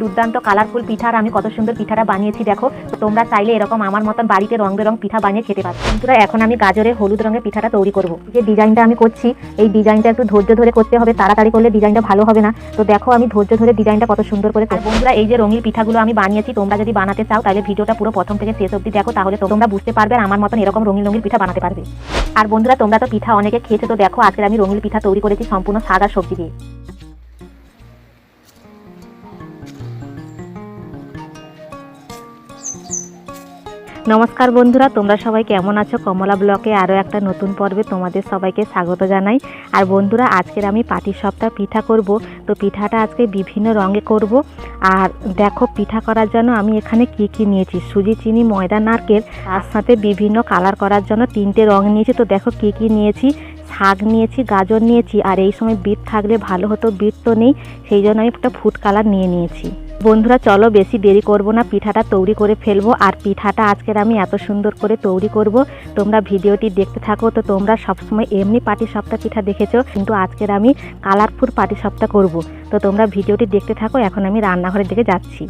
দুর্দান্ত কালারফুল পিঠা আর আমি কত সুন্দর পিঠাটা বানিয়েছি, দেখো। তো তোমরা চাইলে এরকম আমার মতন বাড়িতে রং বেরং পিঠা বানিয়ে খেতে পারো। বন্ধুরা, এখন আমি গাজরে হলুদ রঙের পিঠাটা তৈরি করব। যে ডিজাইনটা আমি করছি, এই ডিজাইনটা একটু ধৈর্য ধরে করতে হবে, তাড়াতাড়ি করলে ডিজাইনটা ভালো হবে না। তো দেখো, আমি ধৈর্য ধরে ডিজাইনটা কত সুন্দর করে। বন্ধুরা, এই যে রঙিন পিঠাগুলো আমি বানিয়েছি, তোমরা যদি বানাতে চাও, তাহলে ভিডিওটা পুরো প্রথম থেকে শেষ অবধি দেখো, তাহলে তোমরা বুঝতে পারবে আমার মতন এরকম রঙিন রঙিন পিঠা বানাতে পারবে। আর বন্ধুরা, তোমরা তো পিঠা অনেকে খেয়েছো, তো দেখো আজকে আমি রঙিন পিঠা তৈরি করেছি সম্পূর্ণ সাদা সবজি দিয়ে। নমস্কার বন্ধুরা, তোমরা সবাই কেমন আছো? কমলা ব্লকে আরও একটা নতুন পর্বে তোমাদের সবাইকে স্বাগত জানাই। আর বন্ধুরা, আজকের আমি পাটি সপ্তাহ পিঠা করব। তো পিঠাটা আজকে বিভিন্ন রঙে করব। আর দেখো, পিঠা করার জন্য আমি এখানে কি কি নিয়েছি? সুজি, চিনি, ময়দা, নারকেল, তার সাথে বিভিন্ন কালার করার জন্য তিনটে রং নিয়েছি। তো দেখো, কি কি নিয়েছি? শাক নিয়েছি, গাজর নিয়েছি। আর এই সময় বিট থাকলে ভালো হতো, বিট তো নেই। সেই জন্য আমি একটা ফুড কালার নিয়ে নিয়েছি। বন্ধুরা, চলো বেশি দেরি করব না, পিঠাটা তৈরি করে ফেলব। আর পিঠাটা আজকের আমি এত সুন্দর করে তৈরি করব। তোমরা ভিডিওটি দেখতে থাকো, তো তোমরা সবসময় এমনি পাটি সপ্তাহ পিঠা দেখেছ, কিন্তু আজকের আমি কালারফুল পাটি সপ্তাহ করব। তো তোমরা ভিডিওটি দেখতে থাকো, এখন আমি রান্নাঘরের দিকে যাচ্ছি।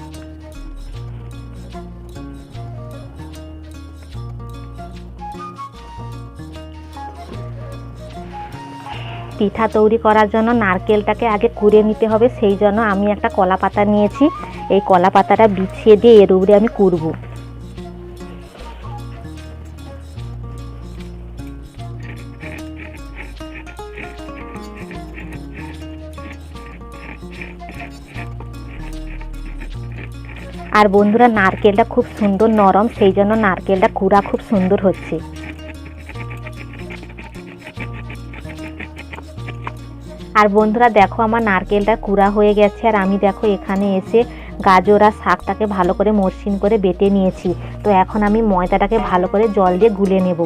পিঠা তৈরি করার জন্য নারকেলটাকে আগে কুড়ে নিতে হবে, সেই জন্য আমি একটা কলা পাতা নিয়েছি। এই কলা পাতাটা বিছিয়ে দিয়ে এর উপরে আমি কুড়বো। আর বন্ধুরা, নারকেলটা খুব সুন্দর নরম, সেই জন্য নারকেলটা কুড়া খুব সুন্দর হচ্ছে। আর বন্ধুরা দেখো আমার নারকেলটা কুড়া হয়ে গেছে, আর আমি দেখো এখানে এসে গাজর আর শাকটাকে ভালো করে মসৃণ করে বেটে নিয়েছি। তো এখন আমি ময়দাটাকে ভালো করে জল দিয়ে গুলে নেব।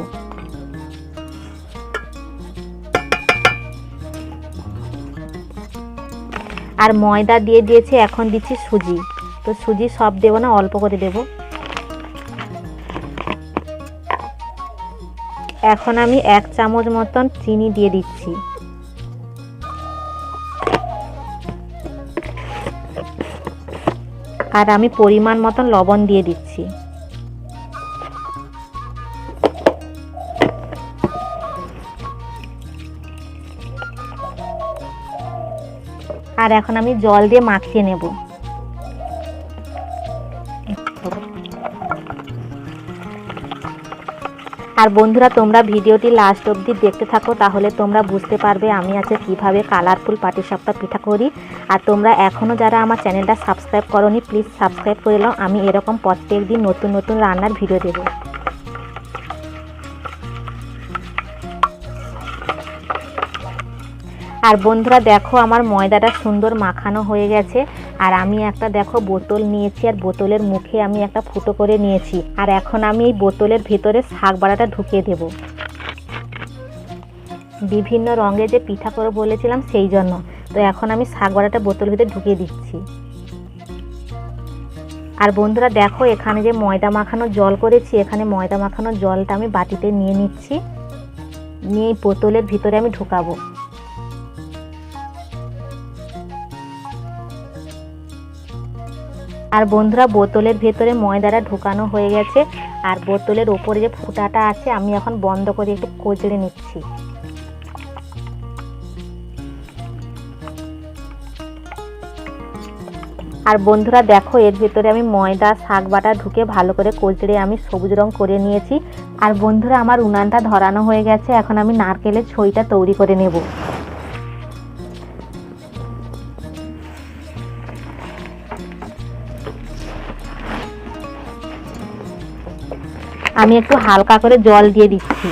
আর ময়দা দিয়ে দিয়েছি, এখন দিচ্ছি সুজি। তো সুজি সব দেবো না, অল্প করে দেব। এখন আমি এক চামচ মতন চিনি দিয়ে দিচ্ছি। আর আমি পরিমাণ মতন লবণ দিয়ে দিচ্ছি। আর এখন আমি জল দিয়ে মাখিয়ে নেব। আর বন্ধুরা, তোমরা ভিডিওটি লাস্ট অবধি দেখতে থাকো, তাহলে তোমরা বুঝতে পারবে আমি আছে কীভাবে কালারফুল পাটিসাপটা পিঠা করি। আর তোমরা এখনও যারা আমার চ্যানেলটা সাবস্ক্রাইব করনি প্লিজ সাবস্ক্রাইব করে নাও। আমি এরকম প্রত্যেক দিন নতুন নতুন রান্নার ভিডিও দেবো। আর বন্ধুরা, দেখো আমার ময়দাটা সুন্দর মাখানো হয়ে গেছে। আর আমি একটা, দেখো, বোতল নিয়েছি আর বোতলের মুখে আমি একটা ফুটো করে নিয়েছি। আর এখন আমি এই বোতলের ভেতরে শাক বাড়াটা ঢুকিয়ে দেব। বিভিন্ন রঙে যে পিঠা করে বলেছিলাম সেই জন্য। তো এখন আমি শাক বাড়াটা বোতলের ভিতরে ঢুকিয়ে দিচ্ছি। আর বন্ধুরা, দেখো, এখানে যে ময়দা মাখানো জল করেছি, এখানে ময়দা মাখানো জলটা আমি বাটিতে নিয়ে নিচ্ছি। নিয়ে বোতলের ভিতরে আমি ঢুকাবো। আর বন্ধুরা, বোতলের ভেতরে ময়দাটা ঢুকানো হয়ে গেছে। আর বোতলের ওপরে যে ফুটাটা আছে, আমি এখন বন্ধ করে একটু কচড়ে নিচ্ছি। আর বন্ধুরা, দেখো, এর ভেতরে আমি ময়দা, শাক বাটা ঢুকে ভালো করে কচড়ে আমি সবুজ রং করে নিয়েছি। আর বন্ধুরা, আমার উনানটা ধরানো হয়ে গেছে। এখন আমি নারকেলের ছইটা তৈরি করে নেব। আমি একটু হালকা করে জল দিয়ে দিচ্ছি।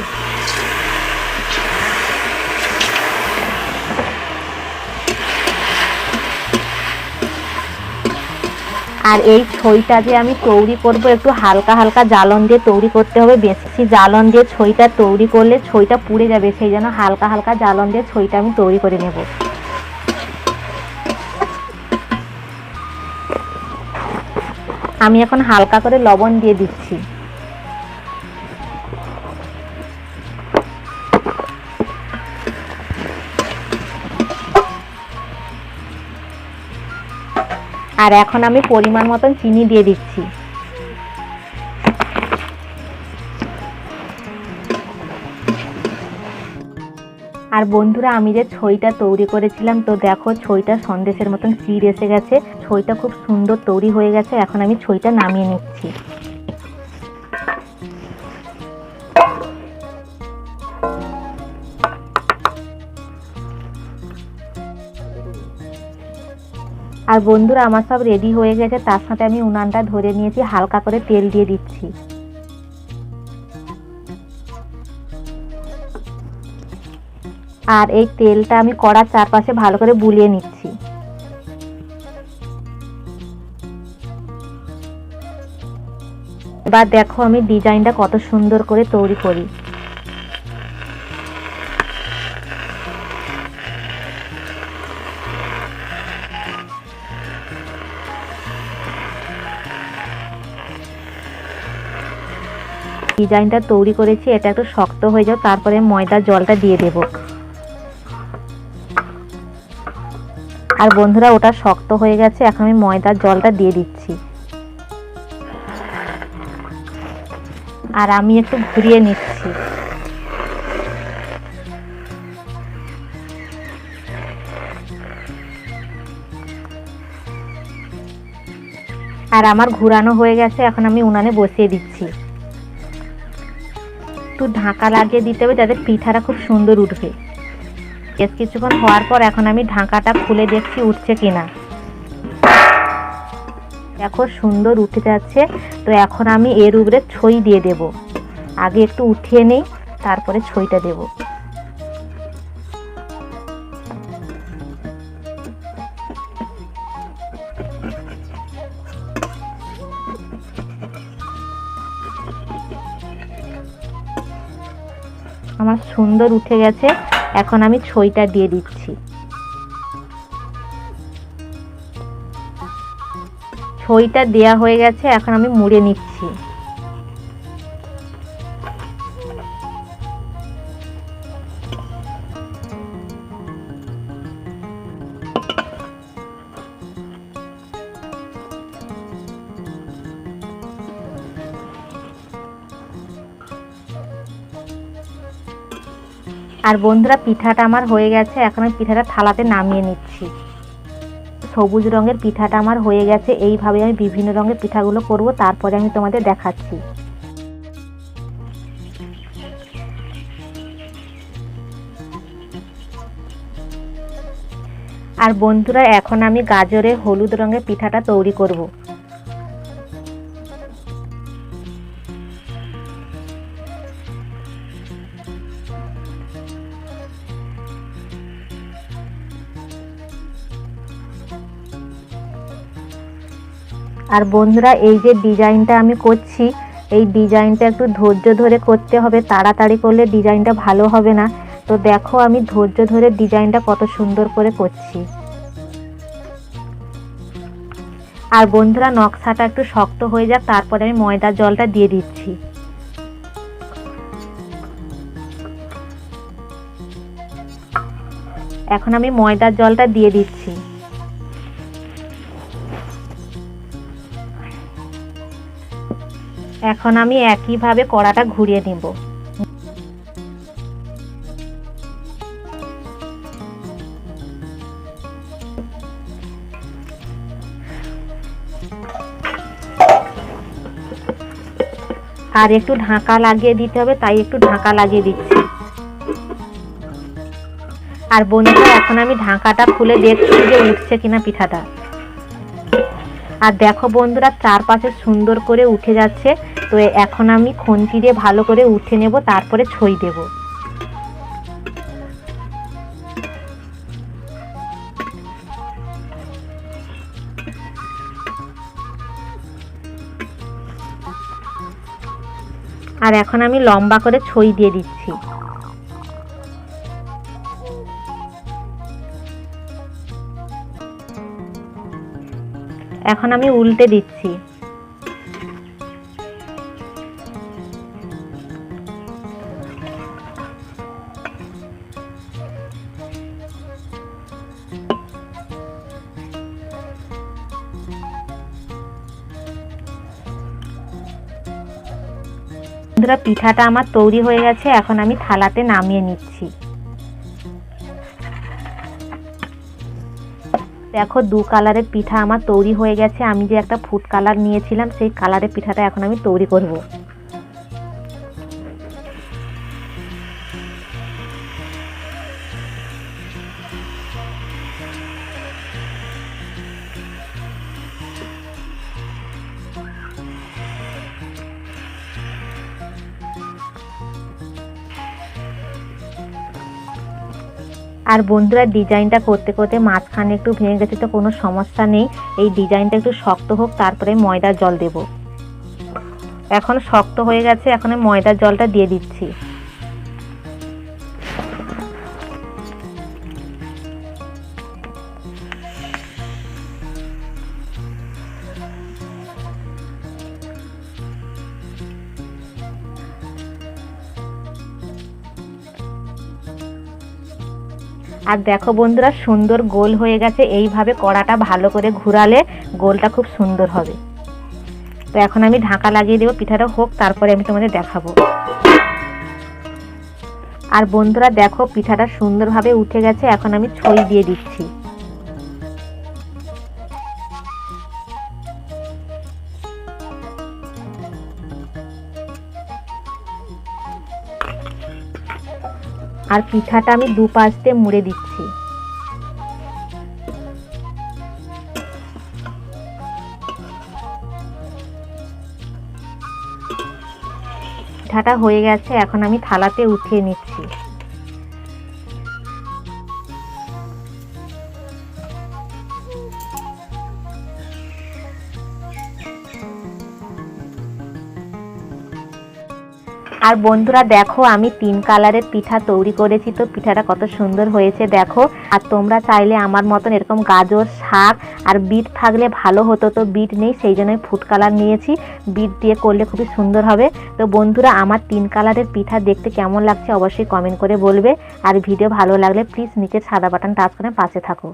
আর এই ছইটা যে আমি তৈরি করব, একটু হালকা হালকা জ্বালন দিয়ে তৈরি করতে হবে। বেশি জ্বালন দিয়ে ছইটা তৈরি করলে ছইটা পুড়ে যাবে, সেই জন্য হালকা হালকা জ্বালন দিয়ে ছইটা আমি তৈরি করে নেব। আমি এখন হালকা করে লবণ দিয়ে দিচ্ছি। আর এখন আমি পরিমাণ মতন চিনি দিয়ে দিচ্ছি। আর বন্ধুরা, আমি যে ছইটা তৈরি করেছিলাম, তো দেখো ছইটা সন্দেশের মতন চিড় এসে গেছে। ছইটা খুব সুন্দর তৈরি হয়ে গেছে। এখন আমি ছইটা নামিয়ে নিচ্ছি। আর বন্ধুরা, আমার সব রেডি হয়ে গেছে। তার সাথে আমি উনানটা ধরে নিয়েছি, হালকা করে তেল দিয়ে দিচ্ছি। আর এই তেলটা আমি কড়ার চারপাশে ভালো করে বুলিয়ে নিচ্ছি। এবার দেখো আমি ডিজাইনটা কত সুন্দর করে তৈরি করি। ডিজাইনটা তৈরি করেছি, এটা একটু শক্ত হয়ে যাও, তারপরে ময়দার জলটা দিয়ে দেব। আর বন্ধুরা, ওটা শক্ত হয়ে গেছে, এখন আমি ময়দার জলটা দিয়ে দিচ্ছি। আর আমি একটু ঘুরিয়ে নিচ্ছি। আর আমার ঘুরানো হয়ে গেছে, এখন আমি উনানে বসিয়ে দিচ্ছি। একটু ঢাকা লাগিয়ে দিতে হবে যাতে পিঠাটা খুব সুন্দর উঠবে। বেশ কিছুক্ষণ হওয়ার পর এখন আমি ঢাকাটা খুলে দেখছি উঠছে কিনা। দেখো সুন্দর উঠে যাচ্ছে, তো এখন আমি এর উপরে ছই দিয়ে দেব। আগে একটু উঠিয়ে নেই, তারপরে ছইটা দেব। আমার সুন্দর উঠে গেছে, এখন আমি ছইটা দিয়ে দিচ্ছি। ছইটা দেয়া হয়ে গেছে, এখন আমি মুড়ে নিচ্ছি। আর বন্ধুরা, পিঠাটা আমার হয়ে গেছে। এখন আমি পিঠাটা থালাতে নামিয়ে নিচ্ছি। সবুজ রঙের পিঠাটা আমার হয়ে গেছে। এইভাবে আমি বিভিন্ন রঙের পিঠাগুলো করব, তারপরে আমি তোমাদের দেখাচ্ছি। আর বন্ধুরা, এখন আমি গাজরে হলুদ রঙের পিঠাটা তৈরি করব। আর বন্ধুরা, এই যে ডিজাইনটা আমি করছি, এই ডিজাইনটা একটু ধৈর্য ধরে করতে হবে, তাড়াতাড়ি করলে ডিজাইনটা ভালো হবে না। তো দেখো, আমি ধৈর্য ধরে ডিজাইনটা কত সুন্দর করে করছি। আর বন্ধুরা, নকশাটা একটু শক্ত হয়ে যাক, তারপরে আমি ময়দার জলটা দিয়ে দিচ্ছি। এখন আমি ময়দার জলটা দিয়ে দিচ্ছি। এখন আমি একইভাবে কড়াটা ঘুরিয়ে নেব। আর একটু ঢাকা লাগিয়ে দিতে হবে, তাই একটু ঢাকা লাগিয়ে দিচ্ছি। আর বন্ধুরা, এখন আমি ঢাকাটা খুলে দেখছি যে উঠছে কিনা পিঠাটা। আর দেখো বন্ধুরা, চারপাশে সুন্দর করে উঠে যাচ্ছে তো এখন আমি খুন্তি দিয়ে ভালো করে উঠে নেব, তারপরে ছই দেব। আর এখন আমি লম্বা করে ছই দিয়ে দিচ্ছি। এখন আমি উল্টে দিচ্ছি। বন্ধুরা, পিঠাটা আমার তৈরি হয়ে গেছে, এখন আমি থালাতে নামিয়ে নিচ্ছি। দেখো, দু কালারের পিঠা আমার তৈরি হয়ে গেছে। আমি যে একটা ফুড কালার নিয়েছিলাম, সেই কালারের পিঠাটা এখন আমি তৈরি করব। আর বন্ধুরা, ডিজাইনটা করতে করতে মাঝখানে একটু ভেঙে গেছে, তো কোনো সমস্যা নেই। এই ডিজাইনটা একটু শক্ত হোক, তারপরে ময়দার জল দেব। এখন শক্ত হয়ে গেছে, এখন ময়দার জলটা দিয়ে দিচ্ছি। আর দেখো বন্ধুরা, সুন্দর গোল হয়ে গেছে। এইভাবে কড়াটা ভালো করে ঘুরালে গোলটা খুব সুন্দর হবে। তো এখন আমি ঢাকা লাগিয়ে দেবো, পিঠাটা হোক, তারপরে আমি তোমাদের দেখাবো। আর বন্ধুরা, দেখো পিঠাটা সুন্দরভাবে উঠে গেছে, এখন আমি ছই দিয়ে দিচ্ছি। আর পিঠাটা আমি দু পাশ দিয়ে মুড়ে দিচ্ছি। পিঠাটা হয়ে গেছে, এখন আমি থালাতে উঠিয়ে নিচ্ছি। আর বন্ধুরা দেখো, আমি তিন কালারের পিঠা তৈরি করেছি তো পিঠাটা কত সুন্দর হয়েছে, দেখো। আর তোমরা চাইলে আমার মতন এরকম গাজর, শাক আর বিট থাকলে ভালো হতো তো বিট নেই, সেই জন্য ফুড কালার নিয়েছি। বিট দিয়ে করলে খুবই সুন্দর হবে। তো বন্ধুরা, আমার তিন কালারের পিঠা দেখতে কেমন লাগছে অবশ্যই কমেন্ট করে বলবে। আর ভিডিও ভালো লাগলে প্লিজ নিচের সাদা বাটন টাচ করে পাশে থাকো।